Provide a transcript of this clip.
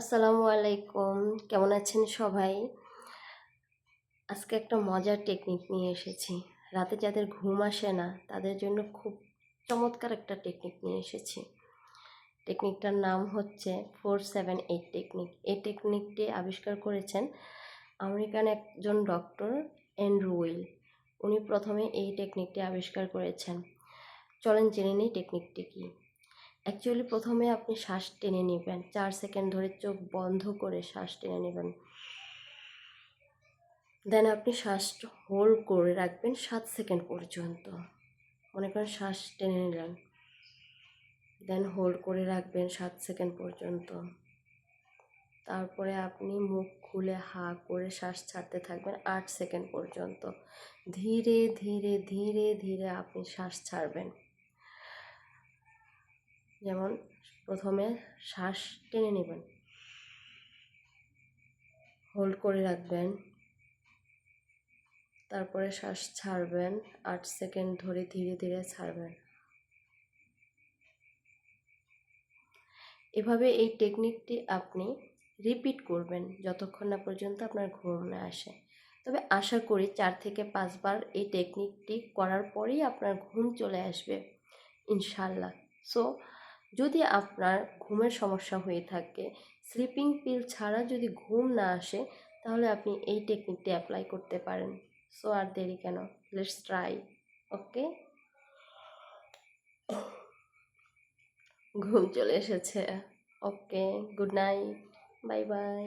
আসসালামু আলাইকুম। কেমন আছেন সবাই? আজকে একটা মজার টেকনিক নিয়ে এসেছি। রাতে যাদের ঘুম আসে না, তাদের জন্য খুব চমৎকার একটা টেকনিক নিয়ে এসেছি। টেকনিকটার নাম হচ্ছে ফোর সেভেন এইট টেকনিক এই টেকনিকটি আবিষ্কার করেছেন আমেরিকান একজন ডক্টর অ্যান্ড্রু উইল উনি প্রথমে এই টেকনিকটি আবিষ্কার করেছেন। চলেন জেনে নিই টেকনিকটি কী। অ্যাকচুয়ালি প্রথমে আপনি শ্বাস টেনে নেবেন। চার সেকেন্ড ধরে চোখ বন্ধ করে শ্বাস টেনে নেবেন। দেন আপনি শ্বাস হোল্ড করে রাখবেন সাত সেকেন্ড পর্যন্ত। মনে করেন শ্বাস টেনে নিলেন। দেন হোল্ড করে রাখবেন সাত সেকেন্ড পর্যন্ত। তারপরে আপনি মুখ খুলে হা করে শ্বাস ছাড়তে থাকবেন আট সেকেন্ড পর্যন্ত। ধীরে ধীরে ধীরে ধীরে আপনি শ্বাস ছাড়বেন। যেমন প্রথমে শ্বাস টেনে নেবেন। হোল্ড করে রাখবেন। তারপরে শ্বাস ছাড়বেন। আট সেকেন্ড ধরে ধীরে ধীরে ছাড়বেন। এভাবে এই টেকনিকটি আপনি রিপিট করবেন যতক্ষণ না পর্যন্ত আপনার ঘুম না আসে। তবে আশা করি চার থেকে পাঁচবার এই টেকনিকটি করার পরেই আপনার ঘুম চলে আসবে ইনশাল্লাহ সো যদি আপনার ঘুমের সমস্যা হয়ে থাকে স্লিপিং পিল ছাড়া যদি ঘুম না আসে, তাহলে আপনি এই টেকনিকটি অ্যাপ্লাই করতে পারেন। সো আর দেরি কেন? লেটস ট্রাই ওকে ঘুম চলে এসেছে okay good night bye bye